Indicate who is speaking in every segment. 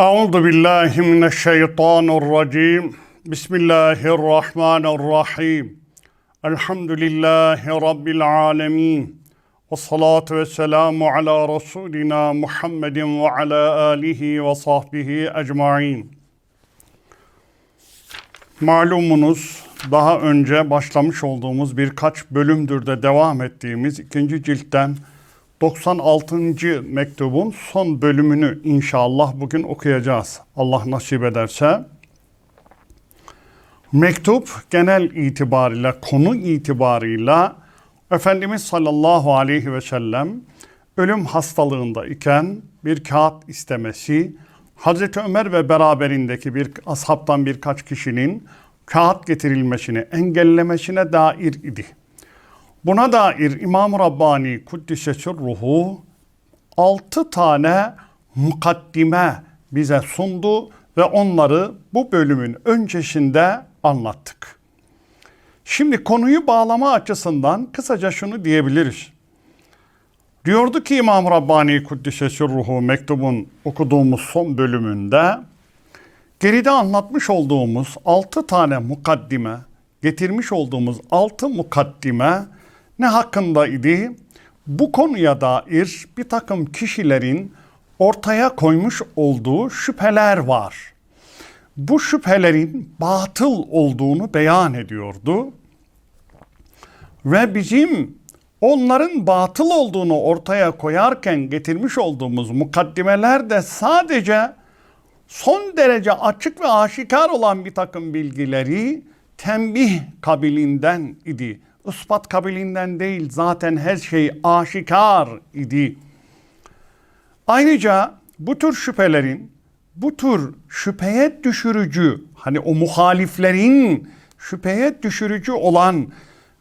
Speaker 1: أعوذ بالله من الشيطان الرجيم بسم الله الرحمن الرحيم الحمد لله رب العالمين والصلاة والسلام على رسولنا محمد وعلى آله وصحبه أجمعين Malumunuz daha önce başlamış olduğumuz birkaç bölümdür de devam ettiğimiz ikinci ciltten 96. mektubun son bölümünü inşallah bugün okuyacağız. Allah nasip ederse. Mektup genel itibariyle, konu itibarıyla Efendimiz sallallahu aleyhi ve sellem ölüm hastalığında iken bir kağıt istemesi, Hazreti Ömer ve beraberindeki bir ashabtan birkaç kişinin kağıt getirilmesini engellemesine dair idi. Buna dair İmam Rabbani Kuddisesi ruhu altı tane mukaddime bize sundu ve onları bu bölümün öncesinde anlattık. Şimdi konuyu bağlama açısından kısaca şunu diyebiliriz. Diyordu ki İmam Rabbani Kuddisesi ruhu mektubun okuduğumuz son bölümünde geride anlatmış olduğumuz altı tane mukaddime, getirmiş olduğumuz altı mukaddime ne hakkında idi? Bu konuya dair bir takım kişilerin ortaya koymuş olduğu şüpheler var. Bu şüphelerin batıl olduğunu beyan ediyordu. Ve bizim onların batıl olduğunu ortaya koyarken getirmiş olduğumuz mukaddimeler de sadece son derece açık ve aşikar olan bir takım bilgileri tembih kabilinden idi. Ispat kabilinden değil zaten her şey aşikar idi. Ayrıca bu tür şüphelerin, bu tür şüpheye düşürücü, hani o muhaliflerin şüpheye düşürücü olan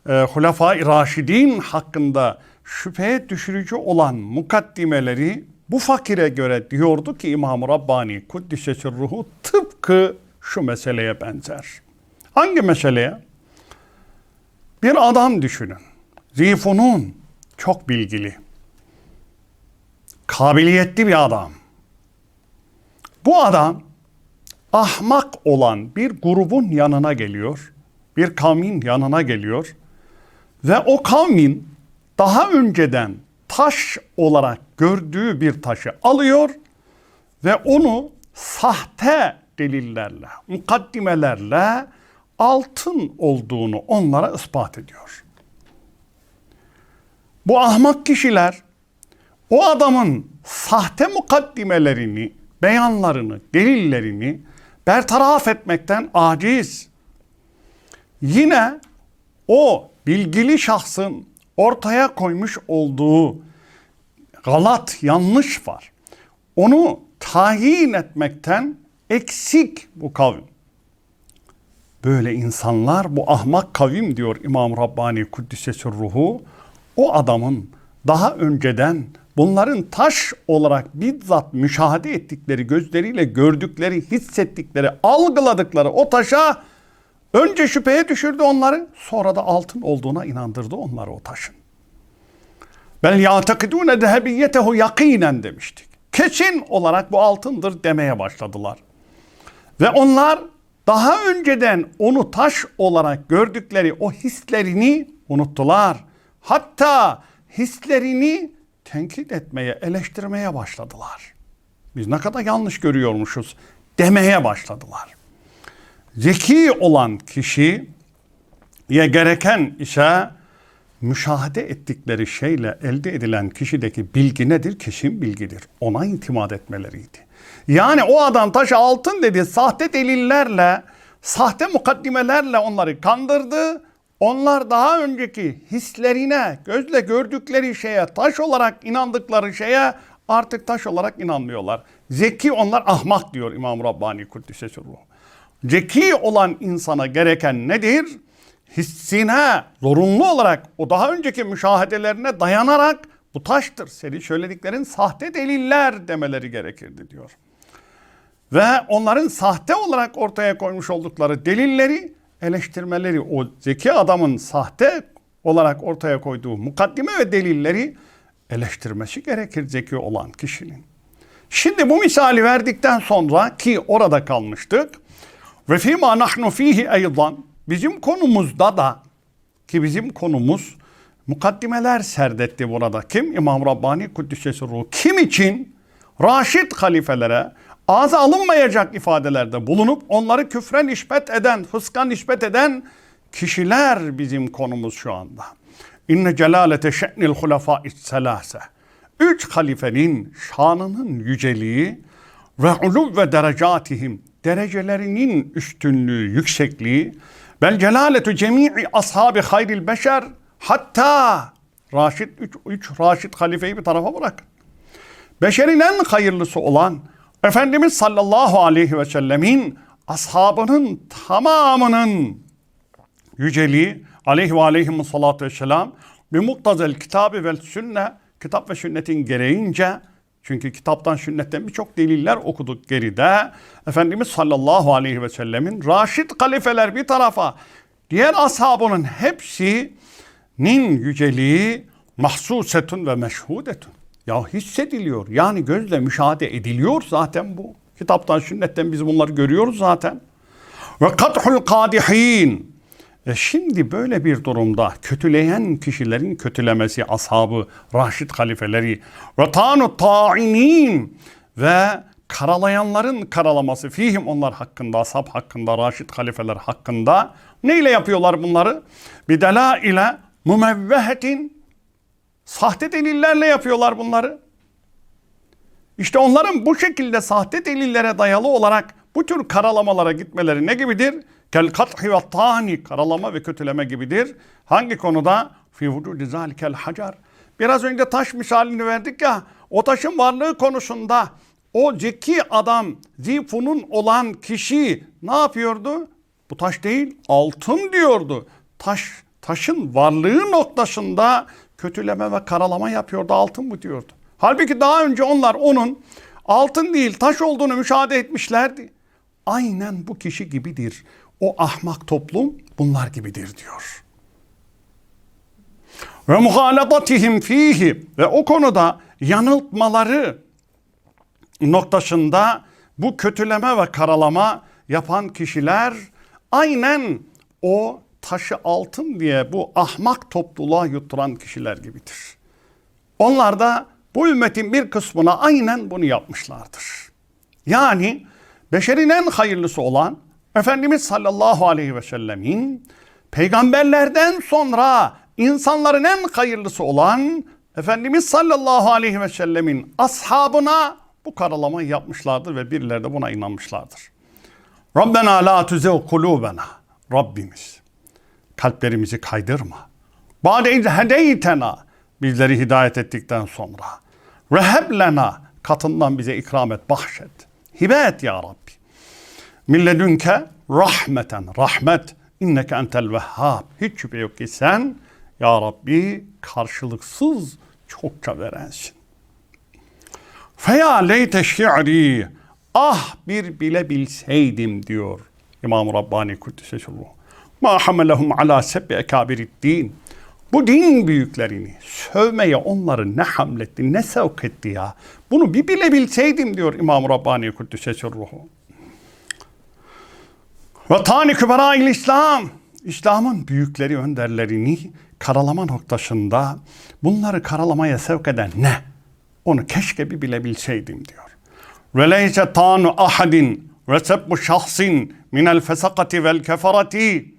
Speaker 1: e, Hulefai Raşidin hakkında şüpheye düşürücü olan mukaddimeleri bu fakire göre diyordu ki İmam-ı Rabbani Kuddisesi ruhu tıpkı şu meseleye benzer. Hangi meseleye? Bir adam düşünün. Zifunun çok bilgili. Kabiliyetli bir adam. Bu adam ahmak olan bir grubun yanına geliyor. Bir kavmin yanına geliyor. Ve o kavmin daha önceden taş olarak gördüğü bir taşı alıyor ve onu sahte delillerle, mukaddimelerle altın olduğunu onlara ispat ediyor. Bu ahmak kişiler o adamın sahte mukaddimelerini, beyanlarını, delillerini bertaraf etmekten aciz. Yine o bilgili şahsın ortaya koymuş olduğu galat, yanlış var. Onu tayin etmekten eksik bu kavim. Böyle insanlar bu ahmak kavim diyor İmam Rabbani Kuddisesi ruhu. O adamın daha önceden bunların taş olarak bizzat müşahede ettikleri, gözleriyle gördükleri, hissettikleri, algıladıkları o taşa önce şüpheye düşürdü onları, sonra da altın olduğuna inandırdı onları o taşın. Bel ya'takidune dehebiyetehu yakinen demiştik. Kesin olarak bu altındır demeye başladılar. Ve onlar daha önceden onu taş olarak gördükleri o hislerini unuttular. Hatta hislerini tenkit etmeye, eleştirmeye başladılar. Biz ne kadar yanlış görüyormuşuz demeye başladılar. Zeki olan kişiye gereken ise müşahede ettikleri şeyle elde edilen kişideki bilgi nedir? Kesin bilgidir. Ona itimat etmeleriydi. Yani o adam taşı altın dedi sahte delillerle, sahte mukaddimelerle onları kandırdı. Onlar daha önceki hislerine, gözle gördükleri şeye, taş olarak inandıkları şeye artık taş olarak inanmıyorlar. Zeki onlar ahmak diyor İmam Rabbani Kuddisesi Ruh. Zeki olan insana gereken nedir? Hissine zorunlu olarak o daha önceki müşahedelerine dayanarak bu taştır. Senin söylediklerin sahte deliller demeleri gerekirdi diyor. Ve onların sahte olarak ortaya koymuş oldukları delilleri eleştirmeleri o zeki adamın sahte olarak ortaya koyduğu mukaddime ve delilleri eleştirmesi gerekir zeki olan kişinin. Şimdi bu misali verdikten sonra ki orada kalmıştık. Ve fîmâ nahnu fîhi eydan. Bizim konumuzda da ki bizim konumuz mukaddimeler serdetti burada. Kim? İmam Rabbani Kuddisesi Ruh. Kim için? Raşid halifelere ağza alınmayacak ifadelerde bulunup onları küfre nispet eden, fıska nispet eden kişiler bizim konumuz şu anda. İnne celalete şe'nil hulefâ selâse. Üç halifenin şanının yüceliği ve uluv ve derecatihim derecelerinin üstünlüğü, yüksekliği bel celaletu cemii ashabi hayril beşer hatta Raşid üç, üç Raşid halifeyi bir tarafa bırak. Beşerin en hayırlısı olan Efendimiz sallallahu aleyhi ve sellemin ashabının tamamının yüceliği aleyhi ve aleyhimus salatu vesselam bir muktazel kitabı vel sünne kitap ve sünnetin gereğince çünkü kitaptan sünnetten birçok deliller okuduk geride. Efendimiz sallallahu aleyhi ve sellemin raşid halifeler bir tarafa diğer ashabının hepsinin yüceliği mahsusetun ve meşhudetun. Ya hissediliyor. Yani gözle müşahede ediliyor zaten bu. Kitaptan, sünnetten biz bunları görüyoruz zaten. Ve kathul kadihin. E şimdi böyle bir durumda kötüleyen kişilerin kötülemesi ashabı, raşid halifeleri ve tanu ta'inin ve karalayanların karalaması fihim onlar hakkında, ashab hakkında, raşid halifeler hakkında neyle yapıyorlar bunları? Bidela ile mumevvehetin sahte delillerle yapıyorlar bunları. İşte onların bu şekilde sahte delillere dayalı olarak bu tür karalamalara gitmeleri ne gibidir? Kel kathi ve tani karalama ve kötüleme gibidir. Hangi konuda? Fi vücudi zalikel hacar. Biraz önce taş misalini verdik ya. O taşın varlığı konusunda o zeki adam, zifunun olan kişi ne yapıyordu? Bu taş değil, altın diyordu. Taş, taşın varlığı noktasında kötüleme ve karalama yapıyordu. Altın bu diyordu. Halbuki daha önce onlar onun altın değil taş olduğunu müşahede etmişlerdi. Aynen bu kişi gibidir. O ahmak toplum bunlar gibidir diyor. Ve muhalatatihim fihi ve o konuda yanıltmaları noktasında bu kötüleme ve karalama yapan kişiler aynen o taşı altın diye bu ahmak topluluğa yutturan kişiler gibidir. Onlar da bu ümmetin bir kısmına aynen bunu yapmışlardır. Yani beşerin en hayırlısı olan Efendimiz sallallahu aleyhi ve sellemin peygamberlerden sonra insanların en hayırlısı olan Efendimiz sallallahu aleyhi ve sellemin ashabına bu karalamayı yapmışlardır ve birileri de buna inanmışlardır. Rabbena la tuzev kulubena. Rabbimiz kalplerimizi kaydırma. Ba'de iz hedeytena bizleri hidayet ettikten sonra. Heblena katından bize ikram et, bahşet. Hibe et ya Rabbi. Milledünke rahmeten, rahmet. İnneke entel vehhab. Hiç şüphe yok ki sen ya Rabbi karşılıksız çokça verensin. Feya leyte şi'ri. Ah bir bile bilseydim diyor İmam Rabbani Kuddise Ruh. Ma hamelehum ala sebbi ekabirid din. Bu din büyüklerini sövmeye onları ne hamletti, ne sevk etti ya. Bunu bir bile bilseydim diyor İmam Rabbani Kuddise Ruhu. Ve tani küberail İslam. İslam'ın büyükleri önderlerini karalama noktasında bunları karalamaya sevk eden ne? Onu keşke bir bile bilseydim diyor. Ve tanu ahadin ve sebbu şahsin minel fesakati vel keferati.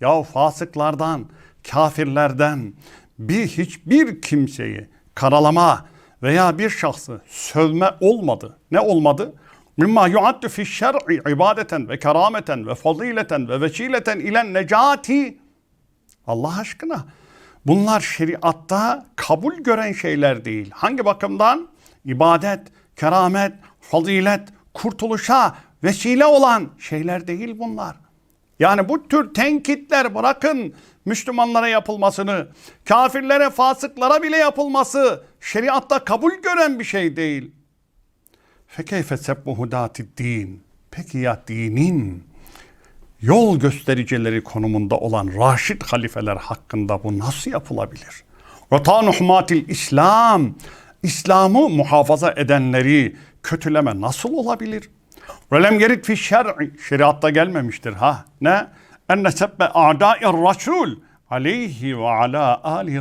Speaker 1: Ya fasıklardan, kafirlerden bir hiçbir kimseyi karalama veya bir şahsı sövme olmadı. Ne olmadı? Mimma yuaddu fi şer'i ibadeten ve kerameten ve fazileten ve vesileten ilen necati. Allah aşkına bunlar şeriatta kabul gören şeyler değil. Hangi bakımdan? İbadet, keramet, fazilet, kurtuluşa vesile olan şeyler değil bunlar. Yani bu tür tenkitler bırakın Müslümanlara yapılmasını, kafirlere, fasıklara bile yapılması şeriatta kabul gören bir şey değil. Fekeyfe sebbu hudati din. Peki ya dinin yol göstericileri konumunda olan raşid halifeler hakkında bu nasıl yapılabilir? Ve tanuhmatil İslam. İslam'ı muhafaza edenleri kötüleme nasıl olabilir? Velem gerit fi şer'i şeriatta gelmemiştir ha. Ne? Enne sebbe a'da'ir rasul aleyhi ve ala alihi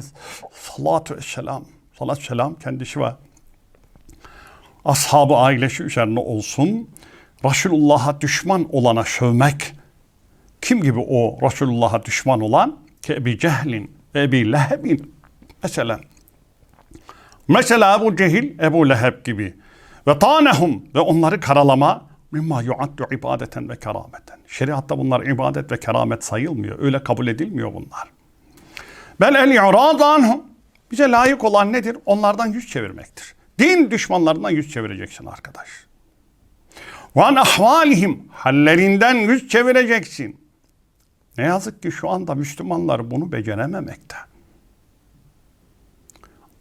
Speaker 1: salatu vesselam. Salat selam kendisi ve ashabı ailesi üzerine olsun. Resulullah'a düşman olana sövmek. Kim gibi o Resulullah'a düşman olan? Ebi Cehlin Ebi Leheb'in. Mesela Mesela Ebu Cehil, Ebu Leheb gibi. Ve tanehum ve onları karalama mimma yuaddu ibadeten ve kerameten. Şeriatta bunlar ibadet ve keramet sayılmıyor. Öyle kabul edilmiyor bunlar. Bel el i'rad. Bize layık olan nedir? Onlardan yüz çevirmektir. Din düşmanlarından yüz çevireceksin arkadaş. Ve ahvalihim. Hallerinden yüz çevireceksin. Ne yazık ki şu anda Müslümanlar bunu becerememekte.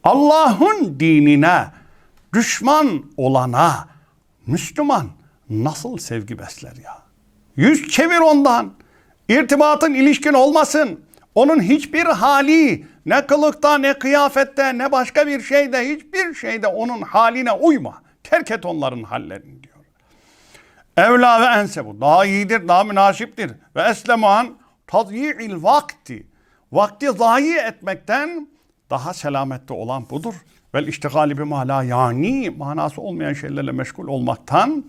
Speaker 1: Allah'ın dinine düşman olana Müslüman nasıl sevgi besler ya? Yüz çevir ondan. İrtibatın ilişkin olmasın. Onun hiçbir hali ne kılıkta ne kıyafette ne başka bir şeyde hiçbir şeyde onun haline uyma. Terk et onların hallerini diyor. Evla ve ensebu daha iyidir, daha münasiptir. Ve esleman tadyi'il vakti. Vakti zayi etmekten daha selametli olan budur. Vel iştigali bima la yani manası olmayan şeylerle meşgul olmaktan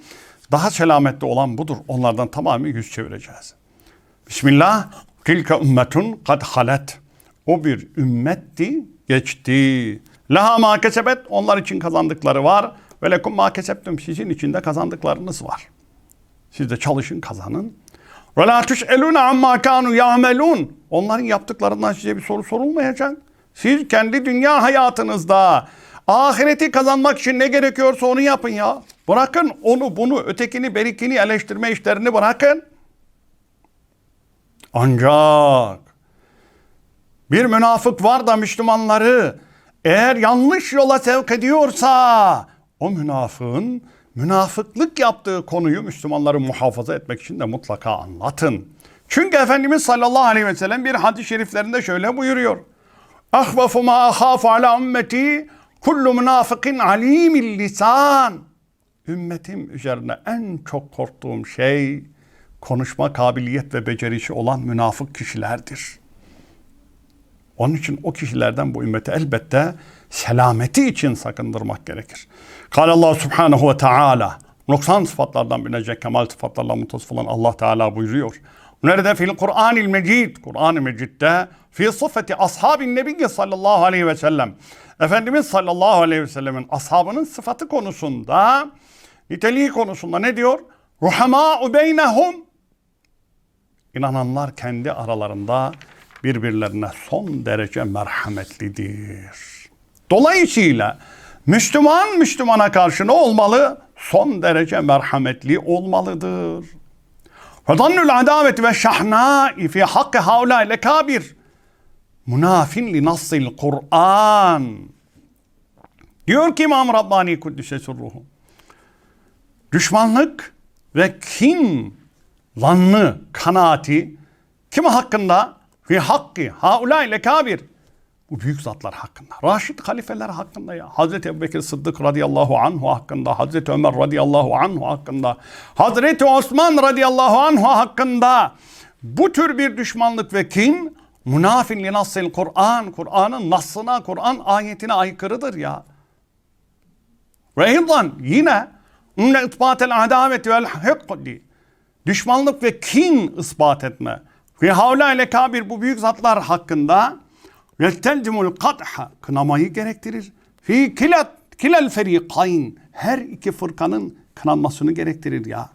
Speaker 1: daha selametli olan budur. Onlardan tamamı yüz çevireceğiz. Bismillah. Tilke ümmetun kad halet. O bir ümmetti, geçti. Laha ma kesebet. Onlar için kazandıkları var. Ve lekum ma kesebtüm. Sizin için de kazandıklarınız var. Siz de çalışın, kazanın. Ve la tüş'elûne amma kanu ya'melûn. Onların yaptıklarından size bir soru sorulmayacak. Siz kendi dünya hayatınızda ahireti kazanmak için ne gerekiyorsa onu yapın ya. Bırakın onu bunu ötekini berikini eleştirme işlerini bırakın. Ancak bir münafık var da Müslümanları eğer yanlış yola sevk ediyorsa o münafığın münafıklık yaptığı konuyu Müslümanları muhafaza etmek için de mutlaka anlatın. Çünkü Efendimiz sallallahu aleyhi ve sellem bir hadis-i şeriflerinde şöyle buyuruyor. Ahvafu ma ahafu ala ümmeti kullu münafıkın alimil lisan. Ümmetim üzerine en çok korktuğum şey konuşma kabiliyet ve becerisi olan münafık kişilerdir. Onun için o kişilerden bu ümmeti elbette selameti için sakındırmak gerekir. Kale Allah subhanahu ve teala noksan sıfatlardan bilinecek kemal sıfatlarla mutasıf olan Allah Teala buyuruyor. Nerede fil Kur'anil Mecid? Kur'an-ı Mecid'de fi sıfati ashabin nebiyyi sallallahu aleyhi ve sellem. Efendimiz sallallahu aleyhi ve sellemin ashabının sıfatı konusunda niteliği konusunda ne diyor? Ruhamâ'u beynehum İnananlar kendi aralarında birbirlerine son derece merhametlidir. Dolayısıyla Müslüman Müslümana karşı ne olmalı? Son derece merhametli olmalıdır. Fadannul adavet ve şahnai fi hakkı haulâ lekabir. Münafin li nassil Kur'an. Diyor ki İmam Rabbani Kuddise Sürruhu. Düşmanlık ve kin zannı, kanaati kimi hakkında? Fi hakkı haulâ lekabir. Bu büyük zatlar hakkında. Raşid halifeler hakkında ya. Hazreti Ebubekir Sıddık radıyallahu anhu hakkında. Hazreti Ömer radıyallahu anhu hakkında. Hazreti Osman radıyallahu anhu hakkında. Bu tür bir düşmanlık ve kin münafin li nassil Kur'an. Kur'an'ın nasına, Kur'an ayetine aykırıdır ya. Ve eydan yine ünle isbatel adaveti vel hıkkdi. Düşmanlık ve kin ispat etme. Ve havla ile kabir bu büyük zatlar hakkında yeltelcimul kadha kınamayı gerektirir. Fi kilat kilel ferikayn her iki fırkanın kınanmasını gerektirir ya.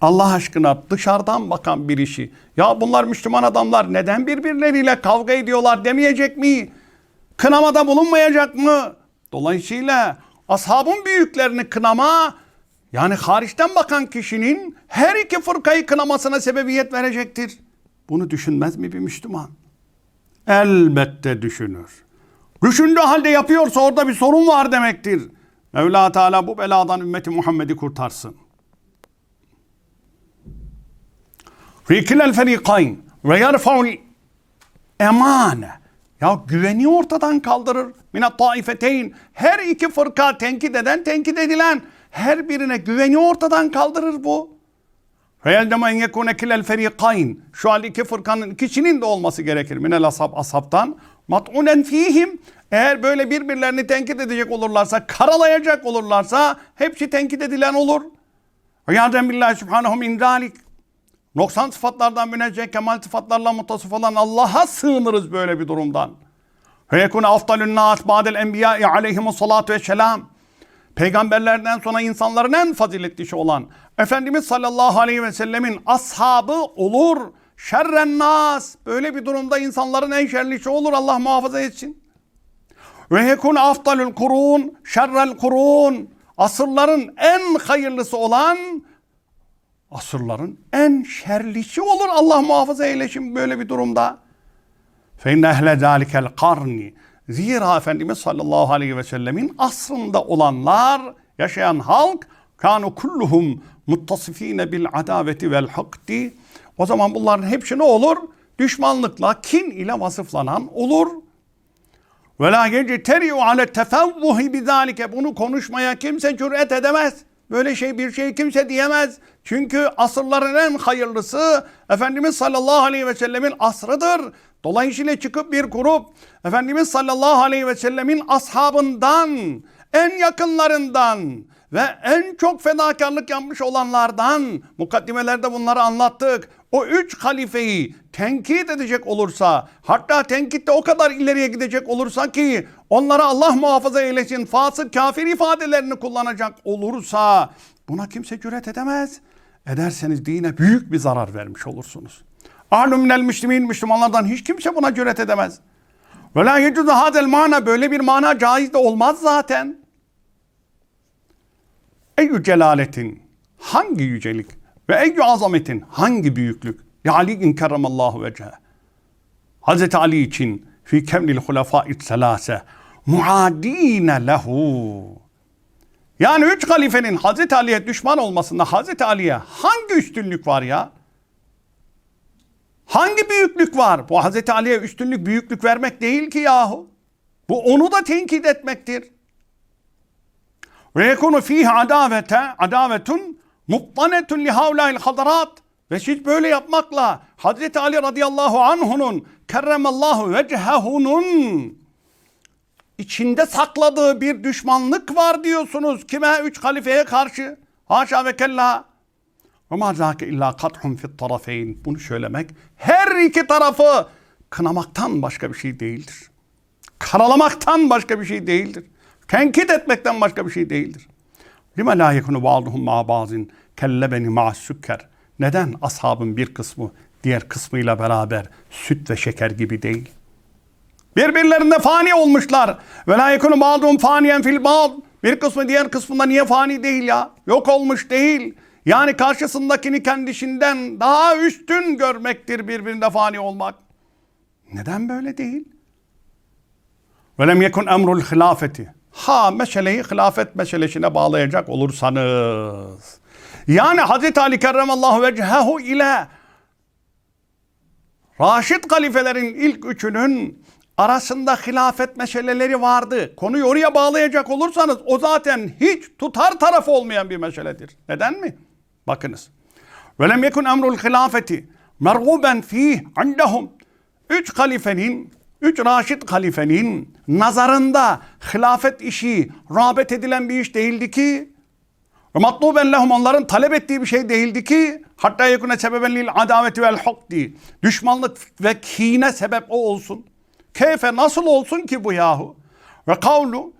Speaker 1: Allah aşkına dışarıdan bakan bir işi ya bunlar Müslüman adamlar neden birbirleriyle kavga ediyorlar demeyecek mi? Kınamada bulunmayacak mı? Dolayısıyla ashabın büyüklerini kınama yani hariçten bakan kişinin her iki fırkayı kınamasına sebebiyet verecektir. Bunu düşünmez mi bir Müslüman? Elbette düşünür. Düşündüğü halde yapıyorsa orada bir sorun var demektir. Mevla Teala bu beladan ümmeti Muhammed'i kurtarsın. Fikilel ferikayn ve yerfa'ul emane. Ya güveni ortadan kaldırır. Minat taifeteyn. Her iki fırka tenkit eden, tenkit edilen. Her birine güveni ortadan kaldırır bu. Feyendeme en yekune kilel ferikayn. Şu an iki fırkanın ikisinin de olması gerekir. Minel ashab ashabtan. Mat'unen fihim. Eğer böyle birbirlerini tenkit edecek olurlarsa, karalayacak olurlarsa hepsi tenkit edilen olur. Yardım billahi subhanahu min zalik. Noksan sıfatlardan münezzeh, kemal sıfatlarla mutasıf olan Allah'a sığınırız böyle bir durumdan. Feyekune aftalun nas ba'del enbiya'i aleyhimus salatu ve selam. Peygamberlerden sonra insanların en faziletlisi olan Efendimiz sallallahu aleyhi ve sellemin ashabı olur. Şerren nas. Böyle bir durumda insanların en şerlisi olur. Allah muhafaza etsin. Ve yekun afdalul kurun şerrel kurun. Asırların en hayırlısı olan asırların en şerlisi olur. Allah muhafaza eylesin böyle bir durumda. Fe inne ehle zâlikel karni. Zira Efendimiz sallallahu aleyhi ve sellemin asrında olanlar, yaşayan halk, kanu kulluhum muttasifine bil adaveti vel hakdi. O zaman bunların hepsi ne olur? Düşmanlıkla, kin ile vasıflanan olur. Ve la yecteri'u ale tefevvuhi bizalike. Bunu konuşmaya kimse cüret edemez. Böyle şey bir şey kimse diyemez. Çünkü asırların en hayırlısı Efendimiz sallallahu aleyhi ve sellemin asrıdır. Dolayısıyla çıkıp bir grup Efendimiz sallallahu aleyhi ve sellemin ashabından, en yakınlarından ve en çok fedakarlık yapmış olanlardan mukaddimelerde bunları anlattık. O üç halifeyi tenkit edecek olursa hatta tenkitte o kadar ileriye gidecek olursa ki onlara Allah muhafaza eylesin fasık kafir ifadelerini kullanacak olursa buna kimse cüret edemez. Ederseniz dine büyük bir zarar vermiş olursunuz. Ahlü minel müslimin Müslümanlardan hiç kimse buna cüret edemez. Ve la yecuzu hadel mana böyle bir mana caiz de olmaz zaten. Eyyü celaletin hangi yücelik ve eyyü azametin hangi büyüklük ya Ali in kerramallahu vecehe Hazreti Ali için fi kemlil hulefâ'i selâse muadîne lehu yani üç halifenin Hazreti Ali'ye düşman olmasında Hazreti Ali'ye hangi üstünlük var ya? Hangi büyüklük var? Bu Hazreti Ali'ye üstünlük, büyüklük vermek değil ki yahu. Bu onu da tenkit etmektir. Ve yekunu fihi adavete, adavetun muptanetun li havlail hadarat. Ve siz böyle yapmakla Hazreti Ali radıyallahu anhunun kerremallahu vechehunun içinde sakladığı bir düşmanlık var diyorsunuz. Kime? Üç halifeye karşı. Haşa ve kella. Ve ma zâke illa kathun fit tarafeyn. Bunu söylemek her iki tarafı kınamaktan başka bir şey değildir. Karalamaktan başka bir şey değildir. Tenkit etmekten başka bir şey değildir. Lime la yekunu ba'duhum ma bazin kellebeni ma sükker. Neden ashabın bir kısmı diğer kısmıyla beraber süt ve şeker gibi değil? Birbirlerinde fani olmuşlar. Ve la yekunu ba'duhum faniyen fil ba'd. Bir kısmı diğer kısmında niye fani değil ya? Yok olmuş değil. Yani karşısındakini kendisinden daha üstün görmektir birbirinde fani olmak. Neden böyle değil? Ve lem yekun emrul hilafeti. Ha meseleyi hilafet meselesine bağlayacak olursanız. Yani Hazreti Ali kerremallahu vecehehu ile Raşid halifelerin ilk üçünün arasında hilafet meseleleri vardı. Konuyu oraya bağlayacak olursanız o zaten hiç tutar tarafı olmayan bir meseledir. Neden mi? Bakınız. Ve lem yekun emrul hilafeti merguben fih indahum. Üç halifenin, üç Raşid halifenin nazarında hilafet işi rağbet edilen bir iş değildi ki ve matluben lehum onların talep ettiği bir şey değildi ki hatta yekune sebeben lil adaveti vel hukdi. Düşmanlık ve kine sebep o olsun. Keyfe nasıl olsun ki bu yahu? Ve kavlu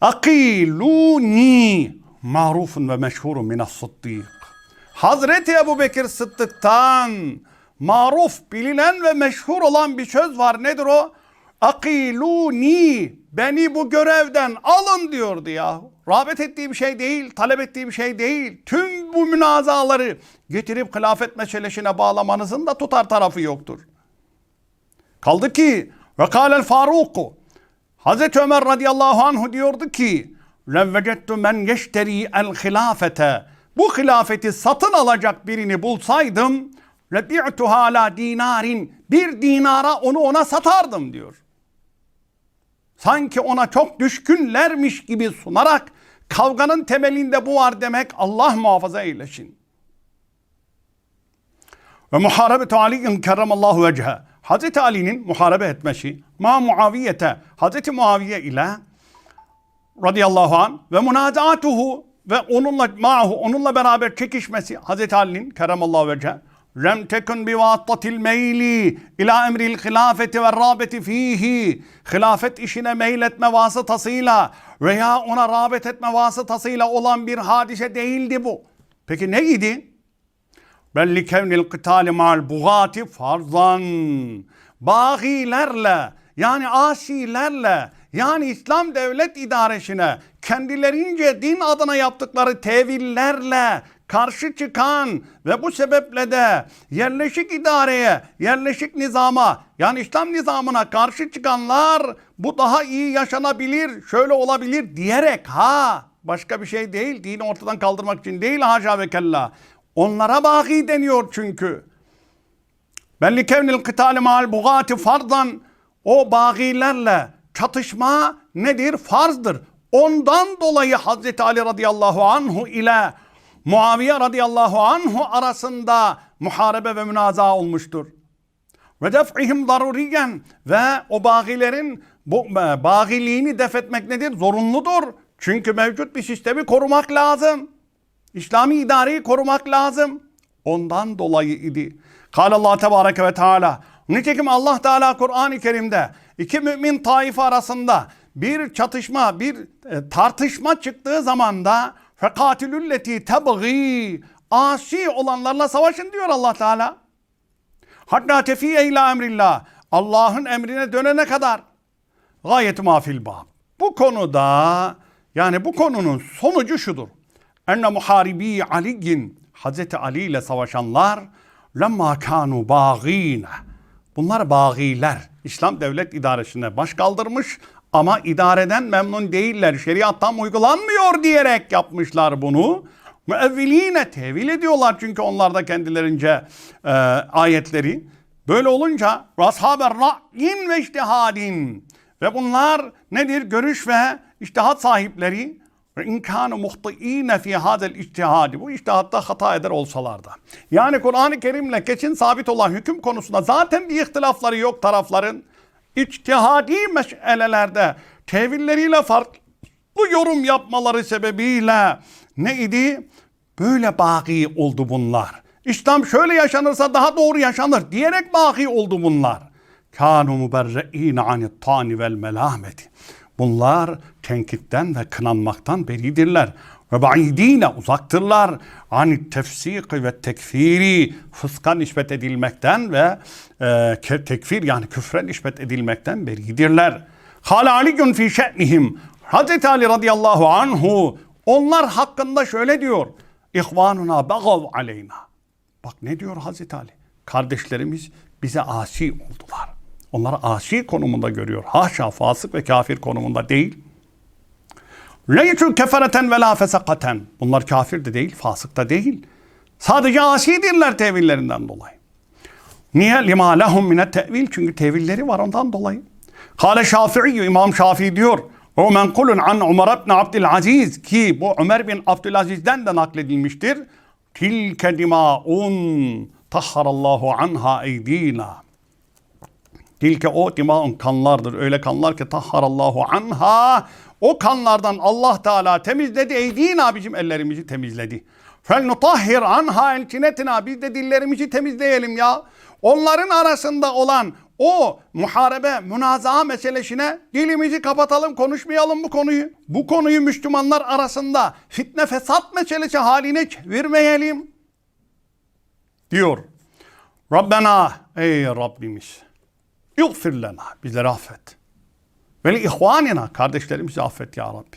Speaker 1: akiluni marufun ve meşhurun minas sıddık. Hazreti Ebu Bekir Sıddık'tan maruf, bilinen ve meşhur olan bir söz var. Nedir o? Akiluni, beni bu görevden alın diyordu ya. Rağbet ettiği bir şey değil, talep ettiği bir şey değil. Tüm bu münazaları getirip hilafet meselesine bağlamanızın da tutar tarafı yoktur. Kaldı ki ve kâlel Faruku Hazreti Ömer radıyallahu anhu diyordu ki levvecettu men yeşteri el hilafete bu hilafeti satın alacak birini bulsaydım lebi'tuha ala dinarin bir dinara onu ona satardım diyor. Sanki ona çok düşkünlermiş gibi sunarak Kavganın temelinde bu var demek Allah muhafaza eylesin. Ve muharebetu Ali'in kerramallahu vecehe. Hazreti Ali'nin muharebe etmesi ma Muaviyete Hazreti Muaviye ile radıyallahu an ve munazaatuhu ve onunla ma'hu onunla beraber çekişmesi Hazreti Ali'nin kerramallahu vecehe bi vattatil meyli ila emril hilafeti ve rağbeti fihi hilafet işine meyletme vasıtasıyla veya ona rağbet etme vasıtasıyla olan bir hadise değildi bu. Peki neydi? belli kevnil kıtali mal bugati farzan. Bağilerle yani asilerle yani İslam devlet idaresine kendilerince din adına yaptıkları tevillerle karşı çıkan ve bu sebeple de yerleşik idareye, yerleşik nizama yani İslam nizamına karşı çıkanlar bu daha iyi yaşanabilir, şöyle olabilir diyerek ha başka bir şey değil, dini ortadan kaldırmak için değil haşa ve kella. Onlara baki deniyor çünkü. Belli kevnil kıtali mal bugati fardan o bagilerle çatışma nedir? Farzdır. Ondan dolayı Hazreti Ali radıyallahu anhu ile Muaviye radıyallahu anhu arasında muharebe ve münaza olmuştur. Ve def'ihim daruriyen ve o bagilerin bu e, bagiliğini def etmek nedir? Zorunludur. Çünkü mevcut bir sistemi korumak lazım. İslami idareyi korumak lazım. Ondan dolayı idi. Kâle Allah Tebareke ve Teala. Nitekim Allah Teala Kur'an-ı Kerim'de iki mümin taife arasında bir çatışma, bir e, tartışma çıktığı zaman da fekatilülleti tebgî asi olanlarla savaşın diyor Allah Teala. Hatta tefiye ila emrillah. Allah'ın emrine dönene kadar. Gayet mafil bab. Bu konuda yani bu konunun sonucu şudur. Enne muharibi Ali'in Hazreti Ali ile savaşanlar lemma kanu bağîne. Bunlar bağiler. İslam devlet idaresine baş kaldırmış ama idareden memnun değiller. Şeriat tam uygulanmıyor diyerek yapmışlar bunu. Müevviline tevil ediyorlar çünkü onlar da kendilerince e, ayetleri. Böyle olunca rashaber ra'yin ve iştihadin ve bunlar nedir? Görüş ve iştihat sahipleri ve inkânu muhtiîne fî hâzel içtihâdi. Bu içtihatta hata eder olsalar da. Yani Kur'an-ı Kerim'le kesin sabit olan hüküm konusunda zaten bir ihtilafları yok tarafların. İçtihadi meselelerde tevilleriyle farklı yorum yapmaları sebebiyle ne idi? Böyle baki oldu bunlar. İslam şöyle yaşanırsa daha doğru yaşanır diyerek baki oldu bunlar. Kânu muberre'îne anit tâni vel melâmeti. Bunlar tenkitten ve kınanmaktan beridirler. Ve ba'idine uzaktırlar. Ani tefsiki ve tekfiri fıska nispet edilmekten ve e, tekfir yani küfre nispet edilmekten beridirler. Hal aligün fi şe'nihim. Hazreti Ali radıyallahu anhu onlar hakkında şöyle diyor. İhvanuna bagav aleyna. Bak ne diyor Hazreti Ali? Kardeşlerimiz bize asi oldular. Onları asi konumunda görüyor. Haşa fasık ve kafir konumunda değil. Leyçü kefereten ve la fesakaten. Bunlar kafir de değil, fasık da değil. Sadece asidirler tevillerinden dolayı. Niye? Lima lehum mine tevil. Çünkü tevilleri var ondan dolayı. Kale Şafii, İmam Şafii diyor. O menkulun an Umar ibn Abdülaziz ki bu Ömer bin Abdülaziz'den de nakledilmiştir. Tilke dima'un tahharallahu anha eydina. Tilke o dimaun kanlardır. Öyle kanlar ki tahharallahu anha. O kanlardan Allah Teala temizledi. Eydina bizim ellerimizi temizledi. Fel nutahhir anha elçinetina. Biz de dillerimizi temizleyelim ya. Onların arasında olan o muharebe, münazaa meselesine dilimizi kapatalım, konuşmayalım bu konuyu. Bu konuyu Müslümanlar arasında fitne fesat meselesi haline çevirmeyelim. Diyor. Rabbena ey Rabbimiz. İğfir lena. Bizleri affet. Ve ihvanina. Kardeşlerimizi affet ya Rabbi.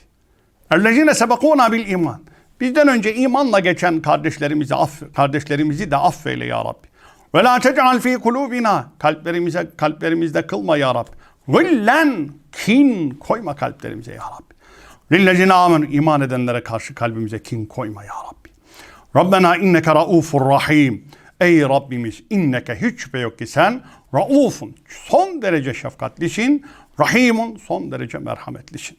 Speaker 1: Ellezine sebekuna bil iman. Bizden önce imanla geçen kardeşlerimizi aff kardeşlerimizi de affeyle ya Rabbi. Ve la tec'al fi kulubina. Kalplerimize kalplerimizde kılma ya Rabbi. Gillen kin koyma kalplerimize ya Rabbi. Lillezine amenu iman edenlere karşı kalbimize kin koyma ya Rabbi. Rabbena inneke raufur rahim. Ey Rabbimiz inneke hiç şüphe yok ki sen raufun son derece şefkatlisin. Rahimun son derece merhametlisin.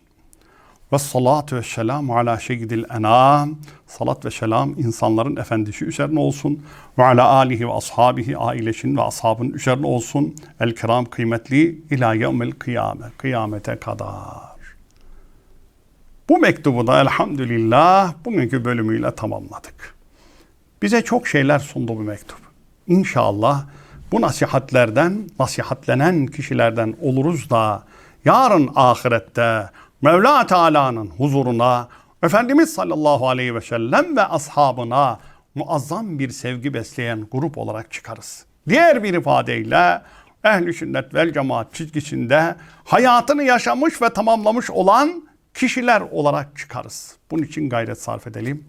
Speaker 1: Ve salatu ve selamu ala seyyidil enam. Salat ve selam insanların efendisi üzerine olsun. Ve ala alihi ve ashabihi, ailesinin ve ashabının üzerine olsun. El kiram kıymetli ila yevmil kıyame. Kıyamete kadar. Bu mektubu da elhamdülillah bugünkü bölümüyle tamamladık. Bize çok şeyler sundu bu mektup. İnşallah bu nasihatlerden, nasihatlenen kişilerden oluruz da yarın ahirette Mevla Teala'nın huzuruna Efendimiz sallallahu aleyhi ve sellem ve ashabına muazzam bir sevgi besleyen grup olarak çıkarız. Diğer bir ifadeyle ehl-i sünnet vel cemaat çizgisinde hayatını yaşamış ve tamamlamış olan kişiler olarak çıkarız. Bunun için gayret sarf edelim.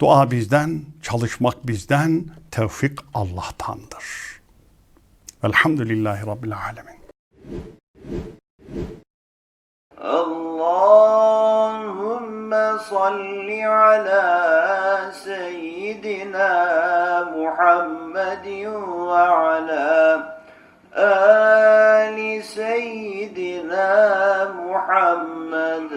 Speaker 1: Dua bizden, çalışmak bizden, tevfik Allah'tandır. Velhamdülillahi Rabbil Alemin.
Speaker 2: اللهم صل على سيدنا محمد وعلى آل سيدنا محمد